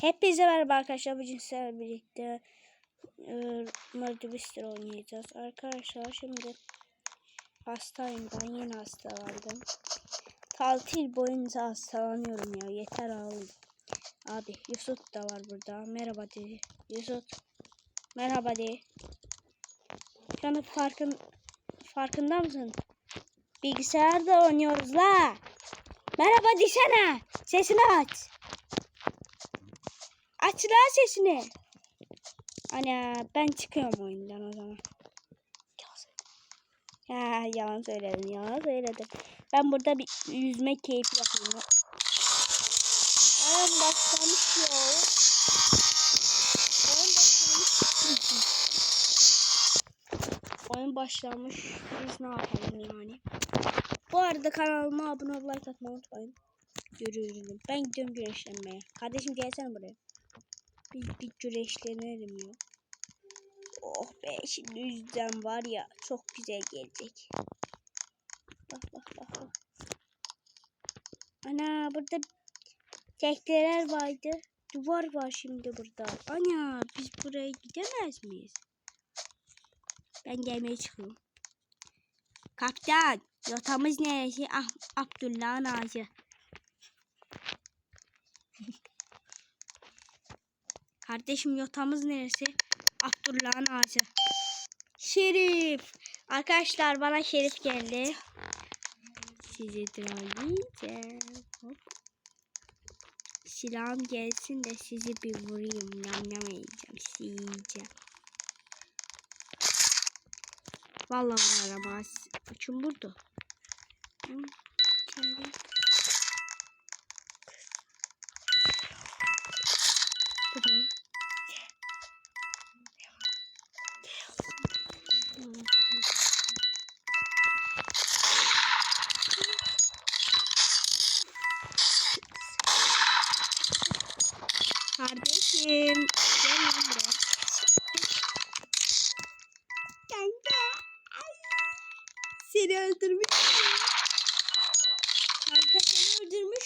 Hepinize merhaba arkadaşlar. Bugün sizlerle birlikte e, Murder Mystery oynayacağız. Arkadaşlar şimdi hastayım. Ben yine hastalandım. Tatil boyunca hastalanıyorum ya. Yeter abi. Abi Yusuf da var burada. Merhaba de. Yusuf. Merhaba de. Şu anda farkın, farkında mısın? Bilgisayarda oynuyoruz la. Merhaba desene. Sesini aç. Aç lan sesini. Ana ben çıkıyorum oyundan o zaman. Ya yalan söyledin yalan söyledin. Ben burada bir yüzme keyfi yapıyorum. Oyun başlamış ya. Oyun başlamış. Oyun başlamış. Biz ne yapalım yani. Bu arada kanalıma abone olup like atmayı unutmayın. Görüyorum. Ben gidiyorum güreşlenmeye. Kardeşim gelsene buraya. Bir, bir güreşlenelim ya. Oh be şimdi yüzden var ya çok güzel gelecek. Bak bak bak bak. Ana burada tekneler vardı. Duvar var şimdi burada. Ana biz buraya gidemez miyiz? Ben gelmeye çıkıyorum. Kaptan yotamız neresi? Ah, Abdullah'ın ağacı. Kardeşim yotamız neresi? Abdullah'ın ağacı. Şerif. Arkadaşlar bana Şerif geldi. Sizi trolleyeceğim. Hop. Silahım gelsin de sizi bir vurayım. Yam yam yiyeceğim. Sizi yiyeceğim. Vallahi vurarım ha. Uçun burada. Hı,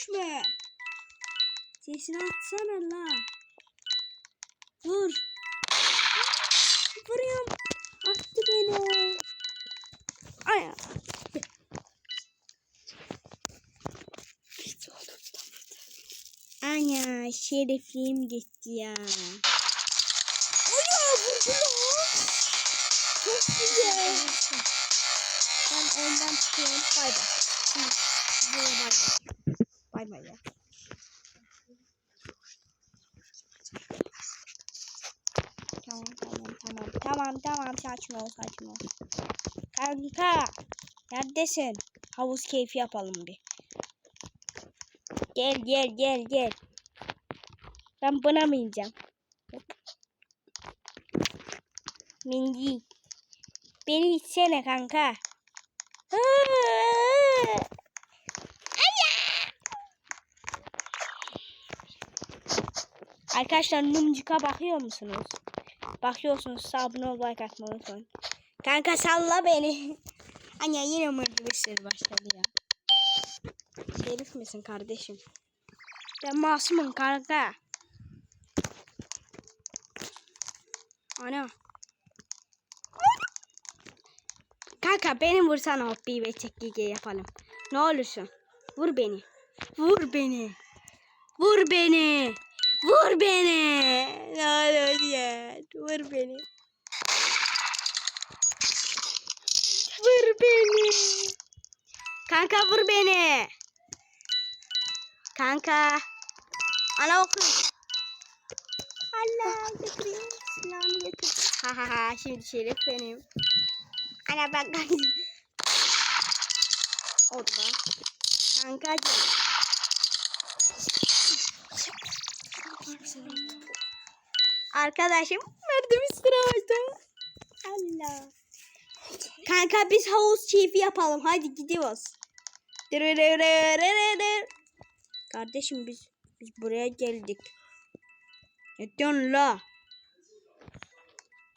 mü? Sesini atsana la. Vur. Vuruyorum. Attı beni. Ay. Ana şerefliğim gitti ya. Ana vurdu. Çok güzel. Ben ondan çıkıyorum. Bay bay. Şimdi buraya bay bay. Bay ya. Tamam tamam tamam. Tamam tamam sakin ol sakin ol. Kanka. Neredesin? Havuz keyfi yapalım bir. Gel gel gel gel. Ben buna mı ineceğim? Mingi. Beni içsene kanka. Arkadaşlar numcika bakıyor musunuz? Bakıyorsunuz abone ol like atmayı unutmayın. Kanka salla beni. Anne yine sürü başladı ya. Şerif misin kardeşim? Ben masumum kanka. Ana. Kanka beni vursana hoppi ve çekkiye yapalım. Ne olursun. Vur beni. Vur beni. Vur beni. Vur beni. Ne olur ya. Vur beni. Vur beni. Kanka vur beni. Kanka. Ana oku. Allah götürüyor. Silahını götür. Ha ha ha şimdi şerif benim. Ana bak lan. Kankacığım. Arkadaşım üstüne başta. Allah. Kanka biz havuz keyfi yapalım. Hadi gidiyoruz. Kardeşim biz biz buraya geldik. Ne diyorsun la?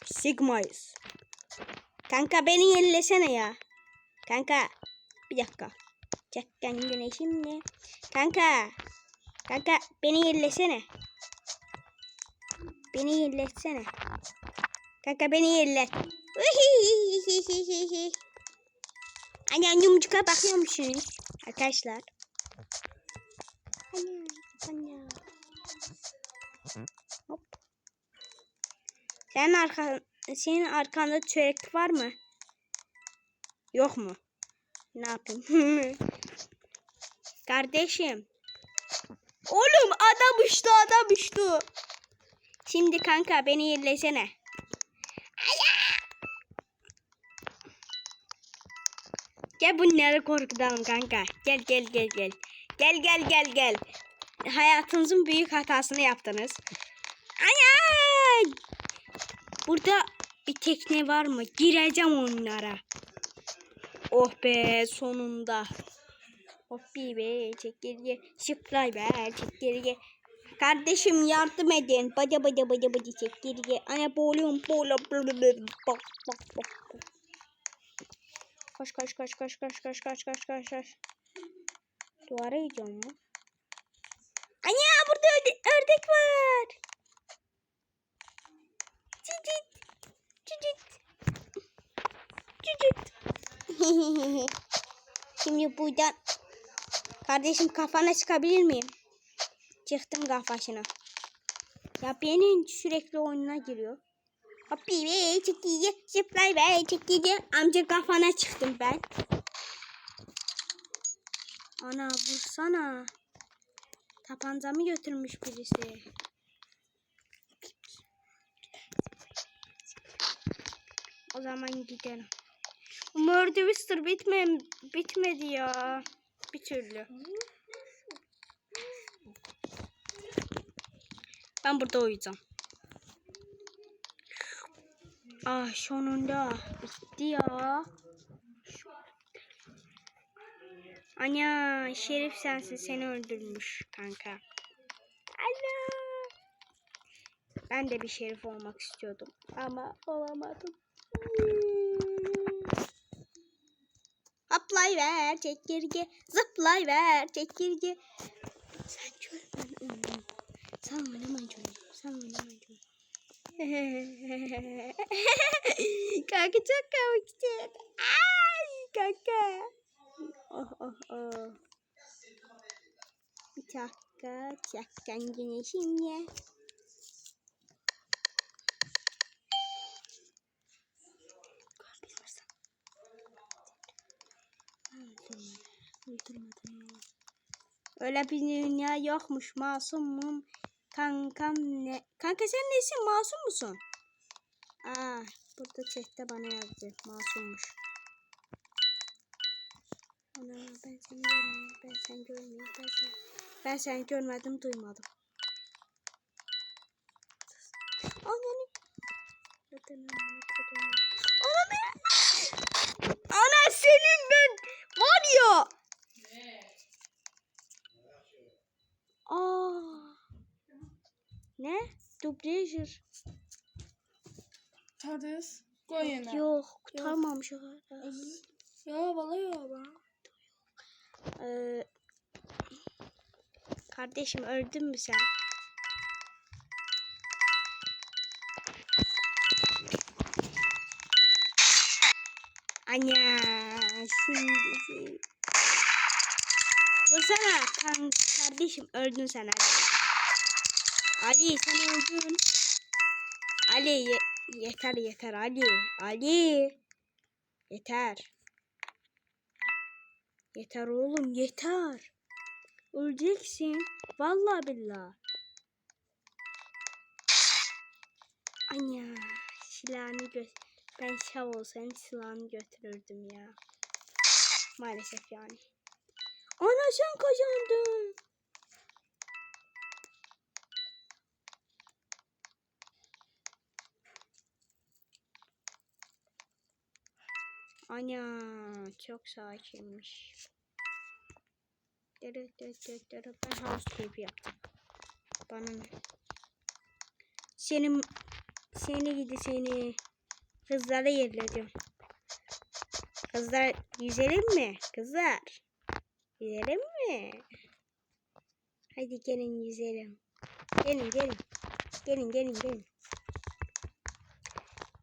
Sigmayız. Kanka beni yerlesene ya. Kanka bir dakika. Çakkan güneşimle. Kanka. Kanka beni yerlesene. Beni yerletsene. Kanka beni yerlet. Anne yumurcuk'a bakıyor musunuz? Arkadaşlar. Anne, anne. Hop. Senin arkan, senin arkanda çörek var mı? Yok mu? Ne yapayım? Kardeşim. Oğlum adam uçtu adam uçtu. Şimdi kanka beni yerlesene. Gel bunları korkutalım kanka. Gel gel gel gel. Gel gel gel gel. Hayatınızın büyük hatasını yaptınız. Ay Burada bir tekne var mı? Gireceğim onlara. Oh be sonunda. Hoppi be çekirge. Şıplay be çekirge. Kardeşim yardım edin. Bada bada bada bada çekirge. Ana boğuluyorum boğuluyorum. Bak bak bak. Koş koş koş koş koş koş koş koş koş koş. Duvara gidiyorum ya. Ana burada öde- ördek var. Cicit. Cicit. Cicit. Şimdi buradan kardeşim kafana çıkabilir miyim? Çıktım kafasına. Ya benim sürekli oyununa giriyor. Hoppi be çekici zıplay be çekici amca kafana çıktım ben. Ana vursana. Tapancamı götürmüş birisi. O zaman gidelim. Murder bitmedi ya. Bir türlü. Ben burada uyuyacağım. Ah sonunda bitti ya. Anya Şerif sensin seni öldürmüş kanka. Ana. Ben de bir şerif olmak istiyordum ama olamadım. Hoplay ver çekirge, zıplay ver çekirge. Sen görmen öldüm. Sen oynama canım, sen oynama canım. kanka çok komiksin. Ay kanka. Oh oh oh. Bir dakika. Çakkan güneşim ya. Öyle bir dünya yokmuş masumum. Kankam ne? Kanka sen nesin? Masum musun? Aa, burada chatte bana yazdı. Masummuş. Ana ben seni görmedim. Ben seni görmedim. Ben seni, ben seni görmedim, duymadım. Ananı. Zaten amına kodumu. Ananı. Ana senin ben var ya. Aa. Ne? Dublajır. Tadız. Koy yine. Yok, kurtarmamış o kadar. Ya vallahi ben. Ee, kardeşim öldün mü sen? Anya şimdi Vursana kardeşim öldün sen Ali. Ali sen öldün. Ali ye- yeter yeter Ali. Ali. Yeter. Yeter oğlum yeter. Öleceksin. Vallahi billah. Anya silahını gö ben şav olsam silahını götürürdüm ya. Maalesef yani. Ana sen kazandın. Ana çok sakinmiş. Dırı dırı dırı dırı. Ben house keyfi yaptım. Bana ne? Senin seni gidi seni. Kızlara yerledim. Kızlar yüzelim mi? Kızlar. Yüzelim mi? Hadi gelin yüzelim. Gelin gelin. Gelin gelin gelin.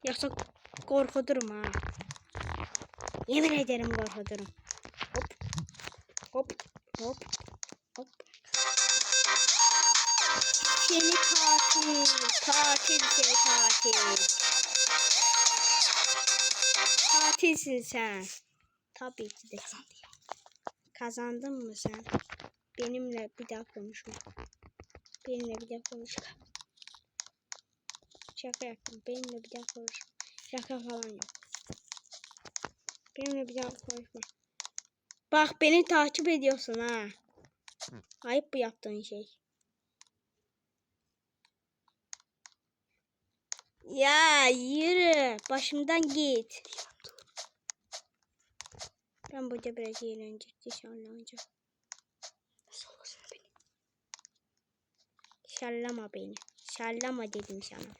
Yoksa korkuturum ha. Yemin ederim korkuturum. Hop. Hop. Hop. Hop. Seni katil. Katil seni katil. Katilsin sen. Tabii ki de. Kazandın mı sen? Benimle bir daha konuşma. Benimle bir daha konuşma. Şaka yaptım. Benimle bir daha konuşma. Şaka falan yok. Benimle bir daha konuşma. Bak beni takip ediyorsun ha. Ayıp bu yaptığın şey. Ya yürü. Başımdan git. Ben burada biraz eğlenecek. Dışarılanacağım. Şallama beni. Şallama dedim sana.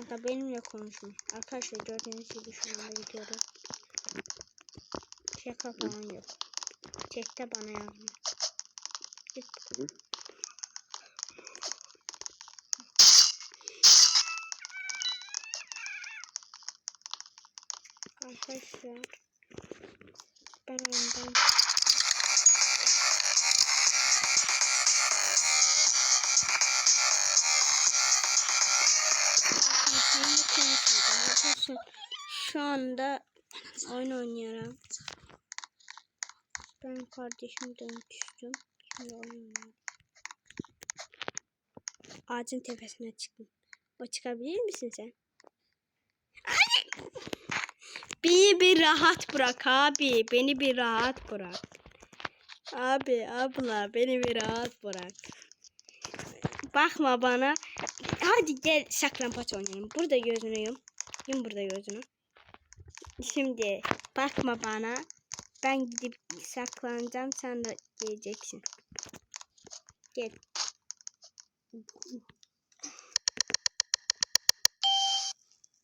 Kanka benimle konuşma. Arkadaşlar gördüğünüz gibi şu anda gidiyorum. Şaka falan yok. Chatte bana yazma. Git. Arkadaşlar ben ondan şu anda oyun oynuyorum. Ben kardeşimden küstüm. Şimdi oynuyorum. Ağacın tepesine çıktım. O çıkabilir misin sen? Ay! Beni bir rahat bırak abi. Beni bir rahat bırak. Abi abla beni bir rahat bırak. Bakma bana. Hadi gel saklambaç oynayalım. Burada gözünü yum. Yum burada gözünü. Şimdi bakma bana. Ben gidip saklanacağım. Sen de geleceksin. Gel.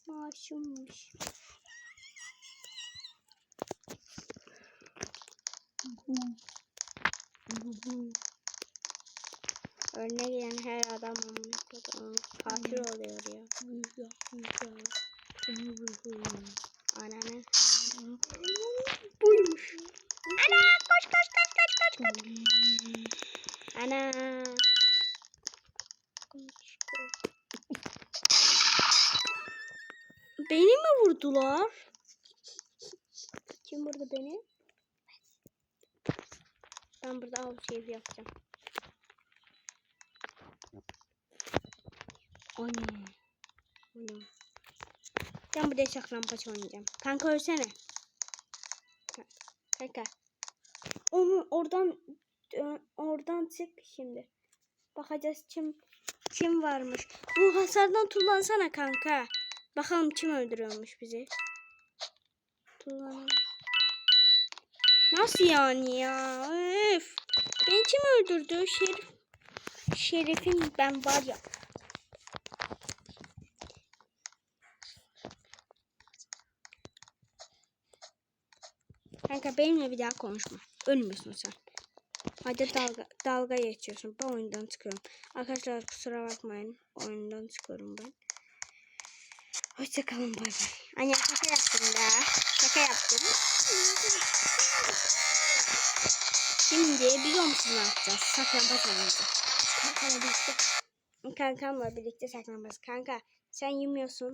Masummuş. Önüne gelen her adam koyduğum katil oluyor ya. Ananı. Buymuş. Ana koş koş koş koş koş koş. Ana. Beni mi vurdular? Kim vurdu beni? Ben burada av keyfi yapacağım. Ana. Ana. Ben burada saklambaç oynayacağım. Kanka ölsene. Ka- Kanka. Onu oradan ö- oradan çık şimdi. Bakacağız kim kim varmış. Bu hasardan tullansana kanka. Bakalım kim öldürüyormuş bizi. Tullanalım. Nasıl yani ya? Öf. Beni kim öldürdü? Şerif. Şerif'in ben var ya. Kanka benimle bir daha konuşma. Ölmüyorsun sen. Hadi dalga, dalga geçiyorsun. Ben oyundan çıkıyorum. Arkadaşlar kusura bakmayın. Oyundan çıkıyorum ben. Hoşçakalın bay bay. Anne şaka yaptım da. Şaka yaptım. Şimdi biliyor musun ne yapacağız? Saklambaç oynayacağız. Kankamla birlikte. Kankamla birlikte saklambaç. Kanka sen yemiyorsun.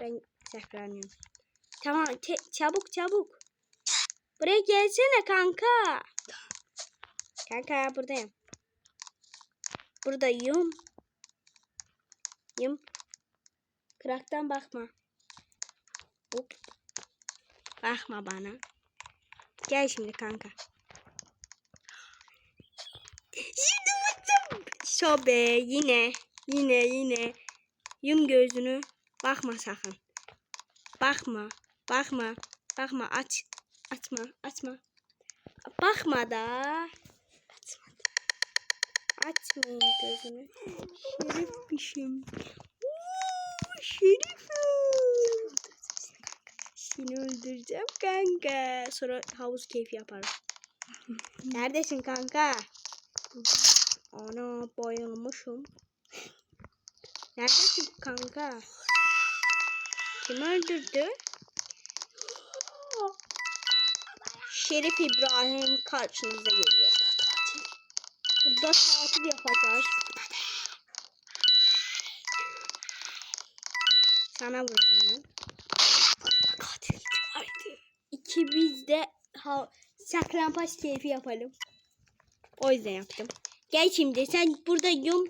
Ben saklanıyorum. Tamam çabuk çabuk. Buraya gelsene kanka. Kanka buradayım. Buradayım. Yum. Kıraktan bakma. Hop. Bakma bana. Gel şimdi kanka. Şimdi vurdum. Sobe yine. Yine yine. Yum gözünü. Bakma sakın. Bakma. Bakma. Bakma aç. Açma. Açma. Bakma da. Açma da. Açmayın gözünü. Şerifmişim. Oo, Şerifim. Seni öldüreceğim kanka. Sonra havuz keyfi yaparım. Neredesin kanka? Ana bayılmışım. Neredesin kanka? Kim öldürdü? Şerif İbrahim karşınıza geliyor. Burada tatil yapacağız. Sana vuracağım ben. Katil vardı. İkimiz de ha, saklambaç keyfi yapalım. O yüzden yaptım. Gel şimdi sen burada yum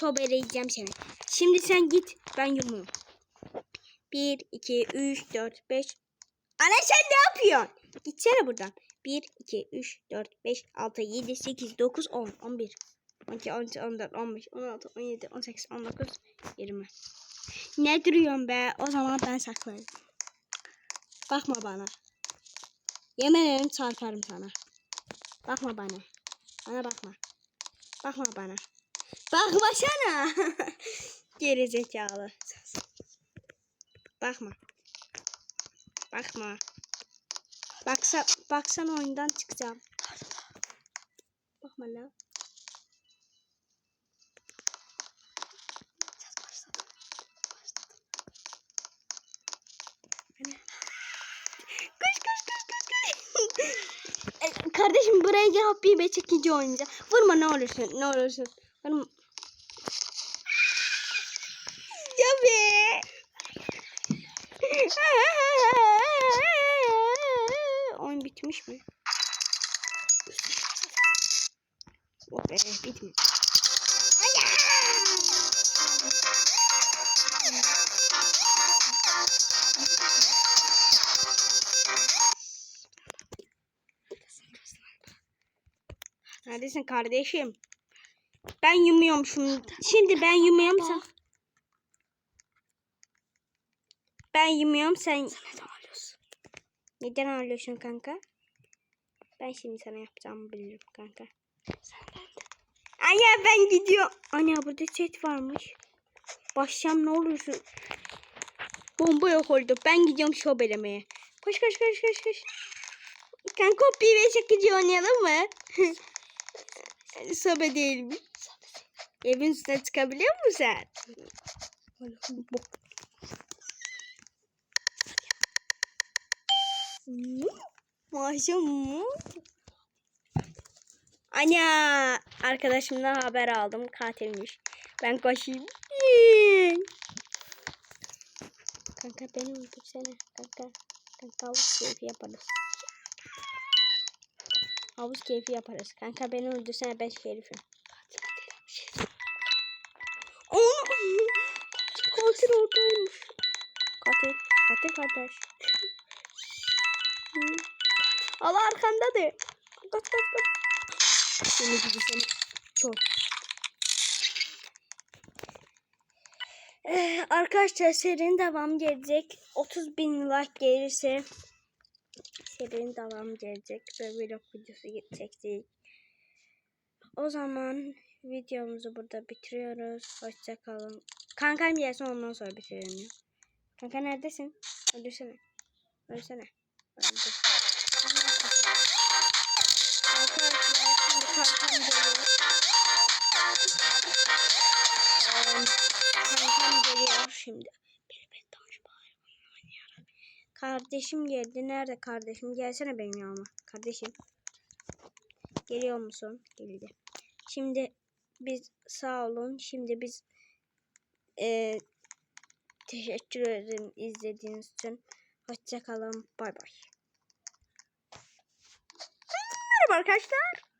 şobeleyeceğim seni. Şimdi sen git ben yumuyorum. 1, 2, 3, 4, 5. Ana sen ne yapıyorsun? Gitsene buradan. 1, 2, 3, 4, 5, 6, 7, 8, 9, 10, 11, 12, 13, 14, 15, 16, 17, 18, 19, 20. Ne duruyorsun be? O zaman ben saklarım. Bakma bana. Yemin ederim çarparım sana. Bakma bana. Bana bakma. Bakma bana. Bakmasana. Geri zekalı. Bakma. Bakma. Baksa, baksan oyundan çıkacağım. Bakma lan. Kardeşim buraya gel bir be çekici oynayacağım. Vurma ne olursun ne olursun. Vurma. Ya be. Oyun bitmiş mi? Be bitmiş. Neredesin kardeşim? Ben yumuyorum şimdi. Şimdi ben yumuyorum sen. Ben yumuyorum sen. neden ağlıyorsun? Neden ağlıyorsun kanka? Ben şimdi sana yapacağımı bilirim kanka. Senden Anya ben gidiyorum. Anya burada set varmış. Başlayacağım ne olursun. Bomba yok oldu. Ben gidiyorum şobelemeye. Koş koş koş koş koş. Kanka bir ve çekici oynayalım mı? Sobe değil mi? Evin üstüne çıkabiliyor musun sen? Maşallah. Ana arkadaşımdan haber aldım katilmiş. Ben koşayım. Kanka beni öldürsene kanka. Kanka havuz keyfi yaparız. Havuz keyfi yaparız. Kanka beni öldürsene ben şerifim. Katil oradaymış. Katil. Katil kardeş. Allah arkandadır. Kaç kaç kaç. Seni gidi seni. Çok. Ee, arkadaşlar serinin devam gelecek. 30 bin like gelirse serinin devam gelecek ve vlog videosu çekecek. O zaman videomuzu burada bitiriyoruz. Hoşça kalın. Kankam gelsin ondan sonra bitirelim. Kanka neredesin? Öldürsene. Öldürsene. Öldür. Kankam geliyor. Kankam geliyor şimdi. Kardeşim geldi. Nerede kardeşim? Gelsene benim yanıma. Kardeşim. Geliyor musun? Geldi. Şimdi biz sağ olun. Şimdi biz e, teşekkür ederim izlediğiniz için. Hoşçakalın. Bay bay. Merhaba arkadaşlar.